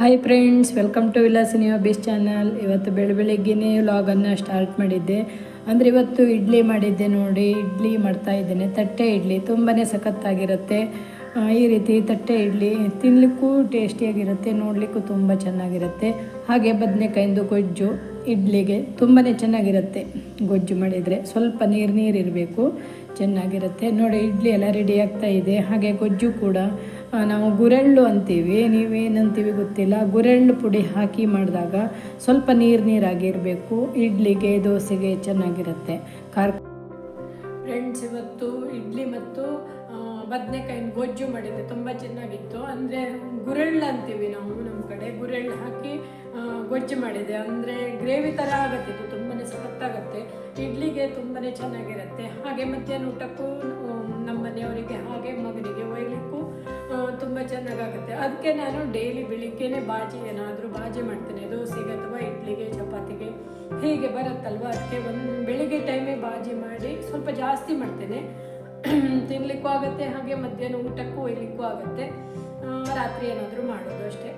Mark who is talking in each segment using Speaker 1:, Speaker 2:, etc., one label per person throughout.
Speaker 1: Hi friends welcome to Vilasini bees channel ಇವತ್ತು ಬೆಳ ಬೆಳಗ್ಗೆನೇ ವ್ಲಾಗನ್ನು ಸ್ಟಾರ್ಟ್ ಮಾಡಿದ್ದೆ. ಅಂದರೆ ಇವತ್ತು ಇಡ್ಲಿ ಮಾಡಿದ್ದೆ ನೋಡಿ, ಇಡ್ಲಿ ಮಾಡ್ತಾ ಇದ್ದೇನೆ. ತಟ್ಟೆ ಇಡ್ಲಿ ತುಂಬಾ ಸಖತ್ತಾಗಿರುತ್ತೆ. ಈ ರೀತಿ ತಟ್ಟೆ ಇಡ್ಲಿ ತಿನ್ನಲಿಕ್ಕೂ ಟೇಸ್ಟಿಯಾಗಿರುತ್ತೆ ನೋಡಲಿಕ್ಕೂ ತುಂಬ ಚೆನ್ನಾಗಿರುತ್ತೆ. ಹಾಗೆ ಬದನೆಕಾಯಿಂದು ಗೊಜ್ಜು ಇಡ್ಲಿಗೆ ತುಂಬಾ ಚೆನ್ನಾಗಿರುತ್ತೆ. ಗೊಜ್ಜು ಮಾಡಿದರೆ ಸ್ವಲ್ಪ ನೀರು ನೀರು ಇರಬೇಕು ಚೆನ್ನಾಗಿರುತ್ತೆ. ನೋಡಿ, ಇಡ್ಲಿ ಎಲ್ಲ ರೆಡಿ ಆಗ್ತಾ ಇದೆ. ಹಾಗೆ ಗೊಜ್ಜು ಕೂಡ ನಾವು ಗುರೆಳ್ಳು ಅಂತೀವಿ. ನೀವೇನಂತೀವಿ ಗೊತ್ತಿಲ್ಲ. ಗುರೆಳ್ಳು ಪುಡಿ ಹಾಕಿ ಮಾಡಿದಾಗ ಸ್ವಲ್ಪ ನೀರು ನೀರಾಗಿರಬೇಕು. ಇಡ್ಲಿಗೆ, ದೋಸೆಗೆ ಚೆನ್ನಾಗಿರುತ್ತೆ. ಖಾರ ಫ್ರೆಂಡ್ಸ್ ಇವತ್ತು ಇಡ್ಲಿ ಮತ್ತು ಬದನೆಕಾಯಿನ ಗೊಜ್ಜು ಮಾಡಿದ್ದೆ ತುಂಬ ಚೆನ್ನಾಗಿತ್ತು. ಅಂದರೆ ಗುರೆಳ್ಳು ಅಂತೀವಿ ನಾವು ನಮ್ಮ ಕಡೆ. ಗುರೆಳ್ಳು ಹಾಕಿ ಗೊಜ್ಜು ಮಾಡಿದೆ. ಅಂದರೆ ಗ್ರೇವಿ ಥರ ಆಗುತ್ತೆ ತುಂಬಾ ಸಖತ್ತಾಗತ್ತೆ ಇಡ್ಲಿಗೆ ತುಂಬಾ ಚೆನ್ನಾಗಿರುತ್ತೆ. ಹಾಗೆ ಮಧ್ಯಾಹ್ನ ಊಟಕ್ಕೂ ಚೆನ್ನಾಗಾಗುತ್ತೆ ಅದಕ್ಕೆ ನಾನು ಡೈಲಿ ಬೆಳಿಗ್ಗೆನೆ ಬಾಜಿ ಏನಾದರೂ ಬಾಜಿ ಮಾಡ್ತೇನೆ. ದೋಸೆಗೆ ಅಥವಾ ಇಡ್ಲಿಗೆ, ಚಪಾತಿಗೆ ಹೀಗೆ ಬರುತ್ತಲ್ವ? ಅದಕ್ಕೆ ಒಂದು ಬೆಳಿಗ್ಗೆ ಟೈಮೇ ಬಾಜಿ ಮಾಡಿ ಸ್ವಲ್ಪ ಜಾಸ್ತಿ ಮಾಡ್ತೇನೆ. ತಿನ್ಲಿಕ್ಕೂ ಆಗುತ್ತೆ, ಹಾಗೆ ಮಧ್ಯಾಹ್ನ ಊಟಕ್ಕೂ ಒಯ್ಲಿಕ್ಕೂ ಆಗುತ್ತೆ. ರಾತ್ರಿ ಏನಾದರೂ ಮಾಡೋದು ಅಷ್ಟೇ.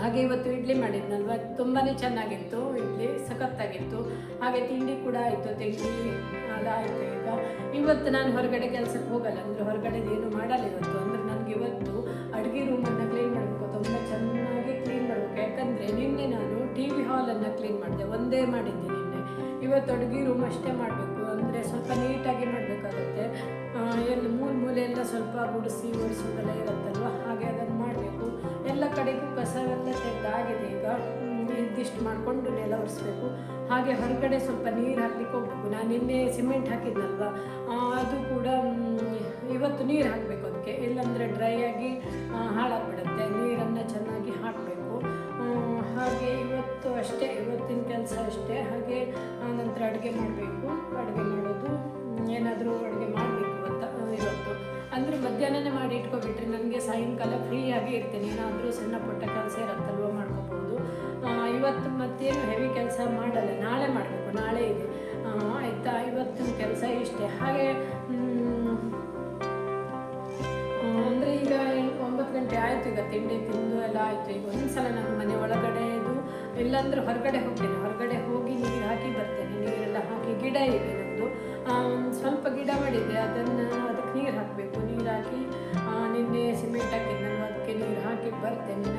Speaker 1: ಹಾಗೆ ಇವತ್ತು ಇಡ್ಲಿ ಮಾಡಿದ್ನಲ್ವ? ತುಂಬಾ ಚೆನ್ನಾಗಿತ್ತು ಇಡ್ಲಿ, ಸಖತ್ತಾಗಿತ್ತು. ಹಾಗೆ ತಿಂಡಿ ಕೂಡ ಆಯಿತು, ತಿಂಡಿ ಅದಾಯಿತು ಈಗ. ಇವತ್ತು ನಾನು ಹೊರಗಡೆ ಕೆಲಸಕ್ಕೆ ಹೋಗಲ್ಲ, ಅಂದರೆ ಹೊರಗಡೆದು ಏನು ಮಾಡಲ್ಲ ಇವತ್ತು. ಅಂದರೆ ಇವತ್ತು ಅಡುಗೆ ರೂಮನ್ನು ಕ್ಲೀನ್ ಮಾಡಬೇಕು. ತುಂಬ ಚೆನ್ನಾಗಿ ಕ್ಲೀನ್ ಮಾಡಬೇಕು. ಯಾಕಂದರೆ ನಿನ್ನೆ ನಾನು ಟಿ ವಿ ಹಾಲನ್ನು ಕ್ಲೀನ್ ಮಾಡಿದೆ. ಒಂದೇ ಮಾಡಿದ್ದೆ ನಿನ್ನೆ. ಇವತ್ತು ಅಡುಗೆ ರೂಮ್ ಅಷ್ಟೇ ಮಾಡಬೇಕು. ಅಂದರೆ ಸ್ವಲ್ಪ ನೀಟಾಗಿ ಮಾಡಬೇಕಾಗುತ್ತೆ. ಎಲ್ಲಿ ಮೂಲ ಎಲ್ಲ ಸ್ವಲ್ಪ ಗುಡಿಸಿ ಓಡಿಸೋದೆಲ್ಲ ಇರುತ್ತಲ್ವ? ಹಾಗೆ ಅದನ್ನು ಮಾಡಬೇಕು. ಎಲ್ಲ ಕಡೆಗೂ ಕಸವೆಲ್ಲ ತೆಗೆದಾಗಿದೆ ಈಗ. ಹ್ಮ್, ಇದಿಷ್ಟು ಮಾಡಿಕೊಂಡು ನೆಲ ಒರೆಸ್ಬೇಕು. ಹಾಗೆ ಹೊರಗಡೆ ಸ್ವಲ್ಪ ನೀರು ಹಾಕ್ಲಿಕ್ಕೆ ಹೋಗ್ಬೇಕು. ನಾನು ನಿನ್ನೆ ಸಿಮೆಂಟ್ ಹಾಕಿದ್ನಲ್ವ? ಅದು ಕೂಡ ಇವತ್ತು ನೀರು ಹಾಕಬೇಕು ಅದಕ್ಕೆ ಇಲ್ಲಾಂದರೆ ಡ್ರೈ ಆಗಿ ಹಾಳಾಗ್ಬಿಡುತ್ತೆ. ನೀರನ್ನು ಚೆನ್ನಾಗಿ ಹಾಕಬೇಕು. ಹಾಗೆ ಇವತ್ತು ಅಷ್ಟೇ ಇವತ್ತಿನ ಕೆಲಸ ಅಷ್ಟೇ. ಹಾಗೆ ನಂತರ ಅಡುಗೆ ಮಾಡಬೇಕು. ಅಡುಗೆ ಮಾಡೋದು ಏನಾದರೂ ಅಡುಗೆ ಮಾಡಬೇಕು ಅಂತ ಇವತ್ತು. ಅಂದರೆ ಮಧ್ಯಾಹ್ನನೇ ಮಾಡಿ ಇಟ್ಕೊಬಿಟ್ರಿ ನನಗೆ ಸಾಯಂಕಾಲ ಫ್ರೀಯಾಗಿ ಇರ್ತೇನೆ. ಏನಾದರೂ ಸಣ್ಣ ಪುಟ್ಟ ಕೆಲಸ ಇರುತ್ತಲ್ವ ಮಾಡ್ಕೋಬೋದು ಆ, ಇವತ್ತು ಮತ್ತೇನು ಹೆವಿ ಕೆಲಸ ಮಾಡಲ್ಲ, ನಾಳೆ ಮಾಡಬೇಕು, ನಾಳೆ ಇದೆ. ಆಯಿತಾ ಇವತ್ತಿನ ಕೆಲಸ ಇಷ್ಟೇ. ಹಾಗೆ ಅಂದರೆ ಈಗ ಒಂಬತ್ತು ಗಂಟೆ ಆಯಿತು ಈಗ ತಿಂಡಿ ತಿಂದು ಎಲ್ಲ ಆಯಿತು. ಈಗ ಒಂದ್ಸಲ ನಾನು ಮನೆ ಒಳಗಡೆ ಇದು ಇಲ್ಲಾಂದ್ರೆ ಹೊರಗಡೆ ಹೋಗ್ತೇನೆ. ಹೊರಗಡೆ ಹೋಗಿ ನೀರು ಹಾಕಿ ಬರ್ತೇನೆ. ನೀರೆಲ್ಲ ಹಾಕಿ ಗಿಡ ಇದೆ ನಮ್ಮದು ಸ್ವಲ್ಪ ಗಿಡ ಮಾಡಿದ್ದೆ. ಅದನ್ನು ಅದಕ್ಕೆ ನೀರು ಹಾಕಬೇಕು. ನೀರು ಹಾಕಿ ನಿನ್ನೆ ಸಿಮೆಂಟ್ ನಾನು ಅದಕ್ಕೆ ನೀರು ಹಾಕಿ ಬರ್ತೇನೆ.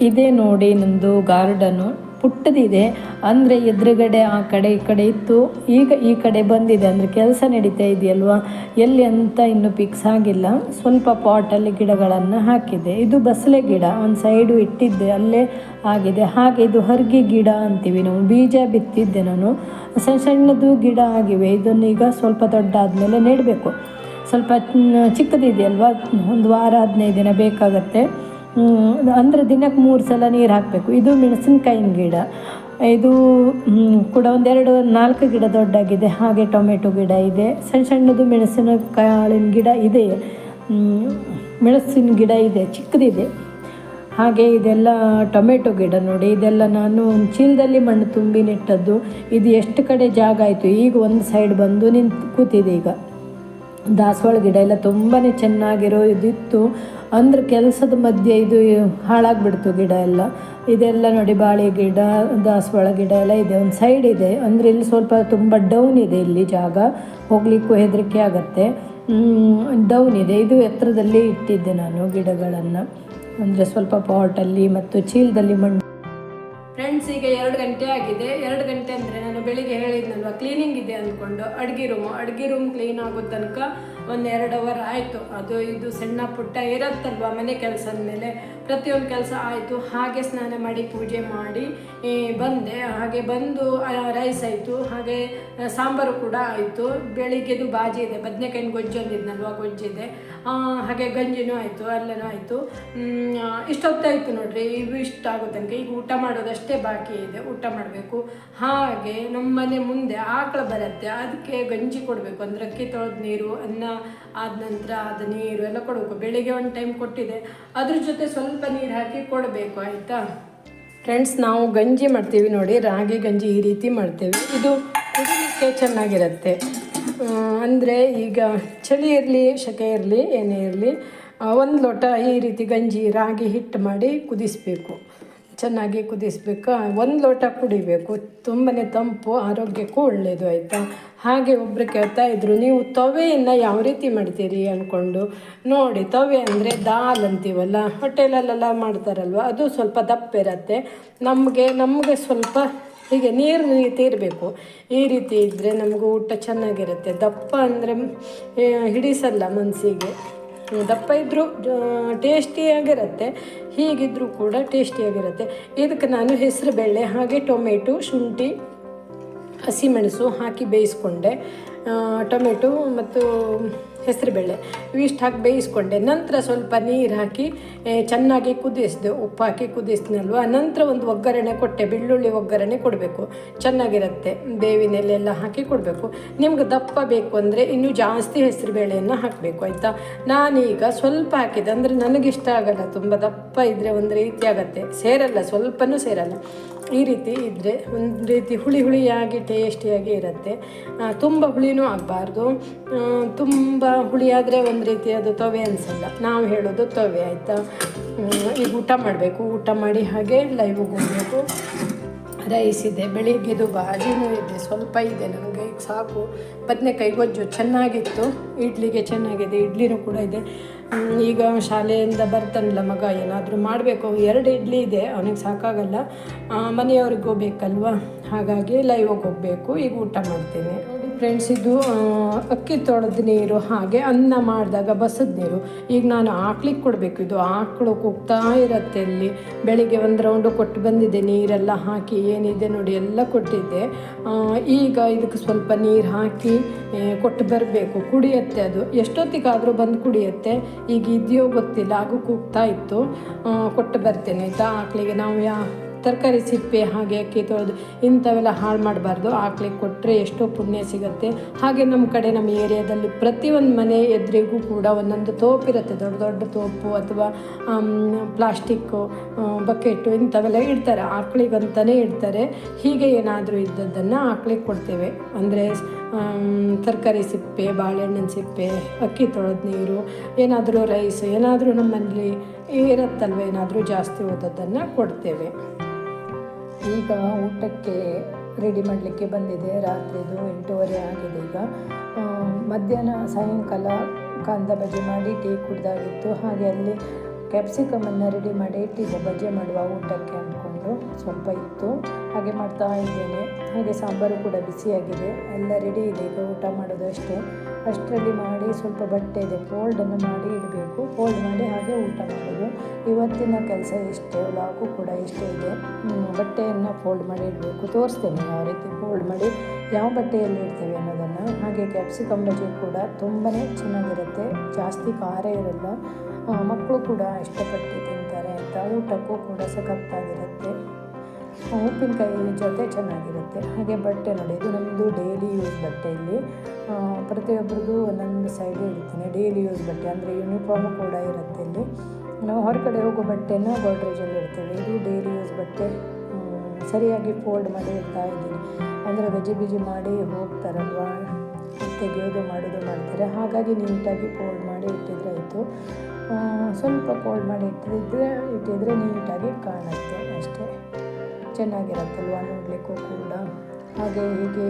Speaker 1: ಇದೇ ನೋಡಿ ನಂದು ಗಾರ್ಡನು. ಪುಟ್ಟದಿದೆ. ಅಂದರೆ ಎದುರುಗಡೆ ಆ ಕಡೆ ಈ ಕಡೆ ಇತ್ತು. ಈಗ ಈ ಕಡೆ ಬಂದಿದೆ. ಅಂದರೆ ಕೆಲಸ ನಡೀತಾ ಇದೆಯಲ್ವಾ? ಎಲ್ಲಿ ಅಂತ ಇನ್ನೂ ಫಿಕ್ಸ್ ಆಗಿಲ್ಲ. ಸ್ವಲ್ಪ ಪಾಟಲ್ಲಿ ಗಿಡಗಳನ್ನು ಹಾಕಿದೆ. ಇದು ಬಸಳೆ ಗಿಡ. ಒಂದು ಸೈಡು ಇಟ್ಟಿದ್ದೆ. ಅಲ್ಲೇ ಆಗಿದೆ. ಹಾಗೆ ಇದು ಹರ್ಗಿ ಗಿಡ ಅಂತೀವಿ ನಾವು. ಬೀಜ ಬಿತ್ತಿದ್ದೆ ನಾನು. ಸಣ್ಣ ಸಣ್ಣದು ಗಿಡ ಆಗಿವೆ. ಇದನ್ನು ಈಗ ಸ್ವಲ್ಪ ದೊಡ್ಡ ಆದಮೇಲೆ ನೆಡಬೇಕು. ಸ್ವಲ್ಪ ಚಿಕ್ಕದಿದೆಯಲ್ವಾ ಒಂದು ವಾರ, ಹದಿನೈದು ದಿನ ಬೇಕಾಗತ್ತೆ. ಅಂದರೆ ದಿನಕ್ಕೆ ಮೂರು ಸಲ ನೀರು ಹಾಕಬೇಕು. ಇದು ಮೆಣಸಿನ್ಕಾಯಿನ ಗಿಡ. ಇದು ಕೂಡ ಒಂದೆರಡು ನಾಲ್ಕು ಗಿಡ ದೊಡ್ಡಾಗಿದೆ. ಹಾಗೆ ಟೊಮೆಟೊ ಗಿಡ ಇದೆ. ಸಣ್ಣ ಸಣ್ಣದು ಮೆಣಸಿನಕಾಳಿನ ಗಿಡ ಇದೆ. ಮೆಣಸಿನ ಗಿಡ ಇದೆ. ಚಿಕ್ಕದಿದೆ. ಹಾಗೆ ಇದೆಲ್ಲ ಟೊಮೆಟೊ ಗಿಡ ನೋಡಿ. ಇದೆಲ್ಲ ನಾನು ಒಂದು ಚೀಲದಲ್ಲಿ ಮಣ್ಣು ತುಂಬಿ ನೆಟ್ಟದ್ದು. ಇದು ಎಷ್ಟು ಕಡೆ ಜಾಗ ಆಯಿತು? ಈಗ ಒಂದು ಸೈಡ್ ಬಂದು ನಿಂತು ಕೂತಿದೆ ಈಗ. ದಾಸವಾಳ ಗಿಡ ಎಲ್ಲ ತುಂಬಾ ಚೆನ್ನಾಗಿರೋ ಇದಿತ್ತು. ಅಂದ್ರೆ ಕೆಲಸದ ಮಧ್ಯೆ ಇದು ಹಾಳಾಗ್ಬಿಡ್ತು ಗಿಡ ಎಲ್ಲ. ಇದೆಲ್ಲ ನೋಡಿ ಬಾಳೆ ಗಿಡ, ದಾಸವಾಳ ಗಿಡ ಎಲ್ಲ ಇದೆ. ಒಂದು ಸೈಡ್ ಇದೆ. ಅಂದರೆ ಇಲ್ಲಿ ಸ್ವಲ್ಪ ತುಂಬ ಡೌನ್ ಇದೆ ಇಲ್ಲಿ ಜಾಗ. ಹೋಗ್ಲಿಕ್ಕೂ ಹೆದರಿಕೆ ಆಗುತ್ತೆ. ಡೌನ್ ಇದೆ. ಇದು ಎತ್ತರದಲ್ಲಿ ಇಟ್ಟಿದ್ದೆ ನಾನು ಗಿಡಗಳನ್ನು. ಅಂದರೆ ಸ್ವಲ್ಪ ಪಾಟಲ್ಲಿ ಮತ್ತು ಚೀಲದಲ್ಲಿ ಮಣ್ಣು ಈಗ ಎರಡು ಗಂಟೆ ಆಗಿದೆ. ಎರಡು ಗಂಟೆ ಅಂದರೆ ನಾನು ಬೆಳಿಗ್ಗೆ ಹೇಳಿದ್ನಲ್ವ ಕ್ಲೀನಿಂಗ್ ಇದೆ ಅಂದ್ಕೊಂಡು ಅಡುಗೆ ರೂಮು ಅಡುಗೆ ರೂಮ್ ಕ್ಲೀನ್ ಆಗೋ ತನಕ ಒಂದು ಎರಡು ಅವರ್ ಆಯಿತು. ಅದು ಇದು ಸಣ್ಣ ಪುಟ್ಟ ಇರುತ್ತಲ್ವ ಮನೆ ಕೆಲಸದ ಮೇಲೆ? ಪ್ರತಿಯೊಂದು ಕೆಲಸ ಆಯಿತು, ಹಾಗೆ ಸ್ನಾನ ಮಾಡಿ ಪೂಜೆ ಮಾಡಿ ಬಂದೆ. ಹಾಗೆ ಬಂದು ರೈಸ್ ಆಯಿತು, ಹಾಗೆ ಸಾಂಬಾರು ಕೂಡ ಆಯಿತು. ಬೆಳಿಗ್ಗೆದು ಬಾಜಿ ಇದೆ, ಬದನೆಕಾಯಿನ ಗೊಜ್ಜು ಅಂದಿದ್ನಲ್ವ ಗೊಜ್ಜಿದೆ ಹಾಗೆ ಗಂಜಿನೂ ಆಯಿತು ಅಲ್ಲೇನೂ ಆಯಿತು. ಇಷ್ಟೊತ್ತಾಯಿತು ನೋಡ್ರಿ ಇವು ಇಷ್ಟ ಆಗೋ ತನಕ. ಈಗ ಊಟ ಮಾಡೋದಷ್ಟೇ ಬಾಕಿ ಇದೆ, ಊಟ ಮಾಡಬೇಕು. ಹಾಗೆ ನಮ್ಮ ಮನೆ ಮುಂದೆ ಆಕಳು ಬರುತ್ತೆ, ಅದಕ್ಕೆ ಗಂಜಿ ಕೊಡಬೇಕು, ಅಂದರೆ ಅಕ್ಕಿ ತೊಳೆದ ನೀರು, ಅನ್ನ ಆದ ನಂತರ ಅದು ನೀರು ಎಲ್ಲ ಕೊಡಬೇಕು. ಬೆಳಿಗ್ಗೆ ಒಂದು ಟೈಮ್ ಕೊಟ್ಟಿದೆ. ಅದ್ರ ಜೊತೆ ಸ್ವಲ್ಪ ನೀರು ಹಾಕಿ ಕೊಡಬೇಕು, ಆಯಿತಾ? ಫ್ರೆಂಡ್ಸ್ ನಾವು ಗಂಜಿ ಮಾಡ್ತೀವಿ ನೋಡಿ. ರಾಗಿ ಗಂಜಿ ಈ ರೀತಿ ಮಾಡ್ತೇವೆ. ಇದು ಕುಡಿಲಿಕ್ಕೆ ಚೆನ್ನಾಗಿರುತ್ತೆ. ಅಂದರೆ ಈಗ ಚಳಿ ಇರಲಿ ಸೆಕೆ ಇರಲಿ, ಏನೇ ಇರಲಿ ಒಂದು ಲೋಟ ಈ ರೀತಿ ಗಂಜಿ, ರಾಗಿ ಹಿಟ್ಟು ಮಾಡಿ ಕುದಿಸಬೇಕು. ಚೆನ್ನಾಗಿ ಕುದಿಸ್ಬೇಕು. ಒಂದು ಲೋಟ ಕುಡಿಬೇಕು. ತುಂಬಾ ತಂಪು, ಆರೋಗ್ಯಕ್ಕೂ ಒಳ್ಳೆಯದು ಆಯಿತಾ? ಹಾಗೆ ಒಬ್ಬರು ಕೇಳ್ತಾ ಇದ್ರು, ನೀವು ತವೆಯನ್ನು ಯಾವ ರೀತಿ ಮಾಡ್ತೀರಿ? ಅಂದ್ಕೊಂಡು ನೋಡಿ, ತವೆ ಅಂದರೆ ದಾಲ್ ಅಂತೀವಲ್ಲ, ಹೋಟೆಲಲ್ಲೆಲ್ಲ ಮಾಡ್ತಾರಲ್ವ, ಅದು ಸ್ವಲ್ಪ ದಪ್ಪ ಇರತ್ತೆ. ನಮಗೆ ನಮಗೆ ಸ್ವಲ್ಪ ಹೀಗೆ ನೀರು ರೀತಿ ಇರಬೇಕು ಈ ರೀತಿ ಇದ್ದರೆ ನಮಗೂ ಊಟ ಚೆನ್ನಾಗಿರುತ್ತೆ. ದಪ್ಪ ಅಂದರೆ ಹಿಡಿಸಲ್ಲ ಮನಸ್ಸಿಗೆ ದಪ್ಪ ಇದ್ದರೂ ಟೇಸ್ಟಿಯಾಗಿರುತ್ತೆ ಹೀಗಿದ್ದರೂ ಕೂಡ ಟೇಸ್ಟಿಯಾಗಿರುತ್ತೆ ಇದಕ್ಕೆ ನಾನು ಹೆಸರು ಬೇಳೆ ಹಾಗೆ ಟೊಮೆಟೊ, ಶುಂಠಿ, ಹಸಿಮೆಣಸು ಹಾಕಿ ಬೇಯಿಸ್ಕೊಂಡೆ. ಟೊಮೆಟೊ ಮತ್ತು ಹೆಸರುಬೇಳೆ ಇವಿಷ್ಟು ಹಾಕಿ ಬೇಯಿಸ್ಕೊಂಡೆ. ನಂತರ ಸ್ವಲ್ಪ ನೀರು ಹಾಕಿ ಚೆನ್ನಾಗಿ ಕುದಿಸಿದೆ. ಉಪ್ಪು ಹಾಕಿ ಕುದಿಸಿದ್ನಲ್ವ ನಂತರ ಒಂದು ಒಗ್ಗರಣೆ ಕೊಟ್ಟೆ. ಬೆಳ್ಳುಳ್ಳಿ ಒಗ್ಗರಣೆ ಕೊಡಬೇಕು. ಚೆನ್ನಾಗಿರುತ್ತೆ. ಬೇವಿನ ಎಲೆಲ್ಲ ಹಾಕಿ ಕೊಡಬೇಕು. ನಿಮ್ಗೆ ದಪ್ಪ ಬೇಕು ಅಂದರೆ ಇನ್ನೂ ಜಾಸ್ತಿ ಹೆಸರುಬೇಳೆಯನ್ನು ಹಾಕಬೇಕು, ಆಯಿತಾ? ನಾನೀಗ ಸ್ವಲ್ಪ ಹಾಕಿದೆ. ಅಂದರೆ ನನಗಿಷ್ಟ ಆಗಲ್ಲ. ತುಂಬ ದಪ್ಪ ಇದ್ದರೆ ಒಂದು ರೀತಿ ಆಗುತ್ತೆ. ಸೇರಲ್ಲ, ಸ್ವಲ್ಪನೂ ಸೇರಲ್ಲ. ಈ ರೀತಿ ಇದ್ದರೆ ಒಂದು ರೀತಿ ಹುಳಿ ಹುಳಿಯಾಗಿ, ಟೇಸ್ಟಿಯಾಗಿ ಇರುತ್ತೆ. ತುಂಬ ಹುಳಿನೂ ಆಗಬಾರ್ದು. ತುಂಬ ಹುಳಿ ಆದರೆ ಒಂದು ರೀತಿ ಅದು ತೊವೆ ಅನಿಸಲ್ಲ. ನಾವು ಹೇಳೋದು ತೊವೆ, ಆಯಿತಾ? ಈಗ ಊಟ ಮಾಡಬೇಕು. ಊಟ ಮಾಡಿ ಹಾಗೆ ಲೈವಿಗೆ ಹೋಗಬೇಕು. ರೈಸ್ ಇದೆ ಬೆಳಿಗ್ಗೆದು ಬಾಜಿನೂ ಇದೆ, ಸ್ವಲ್ಪ ಇದೆ ನನಗೆ ಈಗ ಸಾಕು. ಬದನೆಕಾಯಿ ಗೊಜ್ಜು ಚೆನ್ನಾಗಿತ್ತು, ಇಡ್ಲಿಗೆ ಚೆನ್ನಾಗಿದೆ, ಇಡ್ಲಿನೂ ಕೂಡ ಇದೆ. ಈಗ ಶಾಲೆಯಿಂದ ಬರ್ತಾನಲ್ಲ ಮಗ, ಏನಾದರೂ ಮಾಡಬೇಕು. ಎರಡು ಇಡ್ಲಿ ಇದೆ, ಅವನಿಗೆ ಸಾಕಾಗಲ್ಲ. ಮನೆಯವ್ರಿಗೆ ಹೋಗ್ಬೇಕಲ್ವ ಹಾಗಾಗಿ ಲೈವ್ ಹೋಗಬೇಕು, ಈಗ ಊಟ ಮಾಡ್ತೇನೆ. ಫ್ರೆಂಡ್ಸ್, ಇದು ಅಕ್ಕಿ ತೊಳೆದ ನೀರು, ಹಾಗೆ ಅನ್ನ ಮಾಡಿದಾಗ ಬಸದ ನೀರು. ಈಗ ನಾನು ಆಕ್ಳಿಗೆ ಕೊಡಬೇಕು. ಇದು ಆಕಳು ಕೂಗ್ತಾ ಇರತ್ತೆ ಅಲ್ಲಿ ಬೆಳಿಗ್ಗೆ ಒಂದು ರೌಂಡು ಕೊಟ್ಟು ಬಂದಿದೆ. ನೀರೆಲ್ಲ ಹಾಕಿ ಏನಿದೆ ನೋಡಿ, ಎಲ್ಲ ಕೊಟ್ಟಿದ್ದೆ. ಈಗ ಇದಕ್ಕೆ ಸ್ವಲ್ಪ ನೀರು ಹಾಕಿ ಕೊಟ್ಟು ಬರಬೇಕು. ಕುಡಿಯುತ್ತೆ ಅದು. ಎಷ್ಟೊತ್ತಿಗಾದರೂ ಬಂದು ಕುಡಿಯತ್ತೆ. ಈಗ ಇದೆಯೋ ಗೊತ್ತಿಲ್ಲ. ಹಾಗೂ ಕೂಗ್ತಾ ಇತ್ತು. ಕೊಟ್ಟು ಬರ್ತೇನೆ. ಆಯಿತಾ? ಆಕಳಿಗೆ ನಾವು ಯಾ ತರಕಾರಿ ಸಿಪ್ಪೆ ಹಾಗೆ ಅಕ್ಕಿ ತೊಳೆದು ಇಂಥವೆಲ್ಲ ಹಾಳು ಮಾಡಬಾರ್ದು. ಆಕಳಿಗೆ ಕೊಟ್ಟರೆ ಎಷ್ಟೋ ಪುಣ್ಯ ಸಿಗುತ್ತೆ. ಹಾಗೆ ನಮ್ಮ ಕಡೆ ನಮ್ಮ ಏರಿಯಾದಲ್ಲಿ ಪ್ರತಿಯೊಂದು ಮನೆ ಎದುರಿಗೂ ಕೂಡ ಒಂದೊಂದು ತೋಪಿರುತ್ತೆ ದೊಡ್ಡ ದೊಡ್ಡ ತೋಪು ಅಥವಾ ಪ್ಲಾಸ್ಟಿಕ್ಕು ಬಕೆಟು ಇಂಥವೆಲ್ಲ ಇಡ್ತಾರೆ. ಆಕ್ಳಿಗಂತಲೇ ಇಡ್ತಾರೆ. ಹೀಗೆ ಏನಾದರೂ ಇದ್ದದ್ದನ್ನು ಆಕಳಿಗೆ ಕೊಡ್ತೇವೆ. ಅಂದರೆ ತರಕಾರಿ ಸಿಪ್ಪೆ, ಬಾಳೆಹಣ್ಣಿನ ಸಿಪ್ಪೆ, ಅಕ್ಕಿ ತೊಳೆದ ನೀರು, ಏನಾದರೂ ರೈಸ್, ಏನಾದರೂ ನಮ್ಮಲ್ಲಿ ಇರುತ್ತಲ್ವ, ಏನಾದರೂ ಜಾಸ್ತಿ ಓದೋದನ್ನು ಕೊಡ್ತೇವೆ. ಈಗ ಊಟಕ್ಕೆ ರೆಡಿ ಮಾಡಲಿಕ್ಕೆ ಬಂದಿದೆ. ರಾತ್ರಿದು ಎಂಟೂವರೆ ಆಗಿದೆ ಈಗ. ಮಧ್ಯಾಹ್ನ ಸಾಯಂಕಾಲ ಕಾಂದ ಬಜೆ ಮಾಡಿ ಟೀ ಕುಡ್ದಾಗಿತ್ತು. ಹಾಗೆ ಅಲ್ಲಿ ಕ್ಯಾಪ್ಸಿಕಮನ್ನು ರೆಡಿ ಮಾಡಿ ಇಟ್ಟಿದ್ದೆ ಬಜೆ ಮಾಡುವ ಊಟಕ್ಕೆ ಅಂದ್ಕೊಂಡು ಸ್ವಲ್ಪ ಇತ್ತು ಹಾಗೆ ಮಾಡ್ತಾ ಇದ್ದೇನೆ. ಹಾಗೆ ಸಾಂಬಾರು ಕೂಡ ಬಿಸಿಯಾಗಿದೆ ಎಲ್ಲ ರೆಡಿ ಇದೆ. ಈಗ ಊಟ ಮಾಡೋದು ಅಷ್ಟೇ. ಅಷ್ಟರಲ್ಲಿ ಮಾಡಿ ಸ್ವಲ್ಪ ಬಟ್ಟೆ ಇದೆ. ಫೋಲ್ಡನ್ನು ಮಾಡಿ ಇಡಬೇಕು. ಫೋಲ್ಡ್ ಮಾಡಿ ಹಾಗೆ ಊಟ ಮಾಡೋದು. ಇವತ್ತಿನ ಕೆಲಸ ಇಷ್ಟೇ. ಲಾಕು ಕೂಡ ಇಷ್ಟೇ ಇದೆ. ಬಟ್ಟೆಯನ್ನು ಫೋಲ್ಡ್ ಮಾಡಿ ಇಡಬೇಕು. ತೋರಿಸ್ತೇನೆ ಯಾವ ರೀತಿ ಫೋಲ್ಡ್ ಮಾಡಿ, ಯಾವ ಬಟ್ಟೆಯಲ್ಲಿ ಇಡ್ತೇವೆ ಅನ್ನೋದನ್ನು. ಹಾಗೆ ಕ್ಯಾಪ್ಸಿಕಮ್ ಬಜ್ಜಿ ಕೂಡ ತುಂಬಾ ಚೆನ್ನಾಗಿರುತ್ತೆ. ಜಾಸ್ತಿ ಖಾರ ಇರಲ್ಲ. ಮಕ್ಕಳು ಕೂಡ ಇಷ್ಟಪಟ್ಟು ಊಟಕ್ಕೂ ಕೂಡ ಸಖತ್ತಾಗಿರುತ್ತೆ. ಉಪ್ಪಿನಕಾಯಿ ಜೊತೆ ಚೆನ್ನಾಗಿರುತ್ತೆ. ಹಾಗೆ ಬಟ್ಟೆ ನೋಡಿ, ಇದು ನಮ್ಮದು ಡೈಲಿ ಯೂಸ್ ಬಟ್ಟೆ ಇಲ್ಲಿ. ಪ್ರತಿಯೊಬ್ಬರದ್ದು ಒಂದೊಂದು ಸೈಡ್ ಇಡ್ತೀನಿ. ಡೈಲಿ ಯೂಸ್ ಬಟ್ಟೆ ಅಂದರೆ ಯೂನಿಫಾರ್ಮ್ ಕೂಡ ಇರುತ್ತೆ ಇಲ್ಲಿ. ನಾವು ಹೊರಗಡೆ ಹೋಗೋ ಬಟ್ಟೆನ ಗೋಡ್ರೇಜಲ್ಲಿ ಇಡ್ತೇವೆ. ಇದು ಡೈಲಿ ಯೂಸ್ ಬಟ್ಟೆ. ಸರಿಯಾಗಿ ಫೋಲ್ಡ್ ಮಾಡಿ ಇಡ್ತಾ ಇದ್ದೀನಿ. ಅಂದರೆ ಗಜಿ ಬಿಜಿ ಮಾಡಿ ಹೋಗ್ತಾರಲ್ವಾ? ತೆಗೆಯೋದು ಮಾಡೋದು ಮಾಡ್ತಾರೆ. ಹಾಗಾಗಿ ನೀಟಾಗಿ ಫೋಲ್ಡ್ ಮಾಡಿ ಇಟ್ಟಿದ್ರೆ ಆಯಿತು. ಸ್ವಲ್ಪ ಫೋಲ್ಡ್ ಮಾಡಿ ಇಟ್ಟಿದ್ರೆ ಇಟ್ಟಿದ್ರೆ ನೀಟಾಗಿ ಕಾಣುತ್ತೆ ಅಷ್ಟೇ. ಚೆನ್ನಾಗಿರುತ್ತಲ್ವ ನೋಡಲಿಕ್ಕೂ ಕೂಡ. ಹಾಗೆ ಹೀಗೆ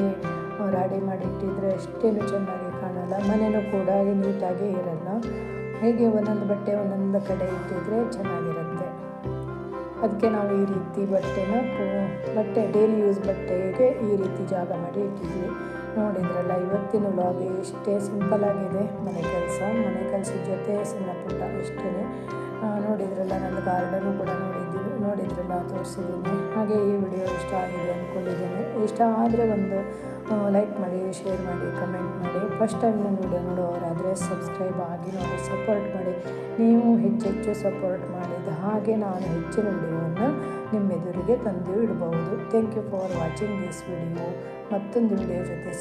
Speaker 1: ರಾಡಿ ಮಾಡಿಟ್ಟಿದ್ರೆ ಅಷ್ಟೇನು ಚೆನ್ನಾಗಿ ಕಾಣಲ್ಲ. ಮನೆಯೂ ಕೂಡ ನೀಟಾಗಿ ಇರಲ್ಲ. ಹೇಗೆ ಒಂದೊಂದು ಬಟ್ಟೆ ಒಂದೊಂದು ಕಡೆ ಇಟ್ಟಿದ್ರೆ ಚೆನ್ನಾಗಿರುತ್ತೆ. ಅದಕ್ಕೆ ನಾವು ಈ ರೀತಿ ಬಟ್ಟೆನ ಬಟ್ಟೆ ಡೈಲಿ ಯೂಸ್ ಬಟ್ಟೆಗೆ ಈ ರೀತಿ ಜಾಗ ಮಾಡಿ ಇಟ್ಟಿದ್ವಿ. ನೋಡಿದ್ರಲ್ಲ, ಇವತ್ತಿನ ಲಾಗಿ ಇಷ್ಟೇ ಸಿಂಪಲ್ ಆಗಿದೆ. ಮನೆ ಕೆಲಸ, ಮನೆ ಕೆಲಸದ ಜೊತೆ ಸಣ್ಣ ಪುಟ್ಟ ಅಷ್ಟೇ ನೋಡಿದ್ರಲ್ಲ ನನ್ನ ಗಾರ್ಡನು ಕೂಡ ನೋಡಿದ್ದೀನಿ. ನೋಡಿದ್ರಲ್ಲ, ತೋರಿಸಿದ್ದೀನಿ. ಹಾಗೆ ಈ ವಿಡಿಯೋ ಇಷ್ಟ ಆಗಿದೆ ಅಂದ್ಕೊಂಡಿದ್ದೀನಿ ಇಷ್ಟ ಆದರೆ ಒಂದು ಲೈಕ್ ಮಾಡಿ ಶೇರ್ ಮಾಡಿ ಕಮೆಂಟ್ ಮಾಡಿ. ಫಸ್ಟ್ ಟೈಮ್ ನನ್ನ ವಿಡಿಯೋ ನೋಡೋರಾದರೆ ಸಬ್ಸ್ಕ್ರೈಬ್ ಆಗಿ ನೋಡಿ ಸಪೋರ್ಟ್ ಮಾಡಿ. ನೀವು ಹೆಚ್ಚೆಚ್ಚು ಸಪೋರ್ಟ್ ಮಾಡಿದ ಹಾಗೆ ನಾನು ಹೆಚ್ಚಿನ ವಿಡಿಯೋವನ್ನು ನಿಮ್ಮೆದುರಿಗೆ ತಂದು ಇಡಬಹುದು. Thank you for watching this video ಮತ್ತೊಂದು ವಿಡಿಯೋ ಜೊತೆ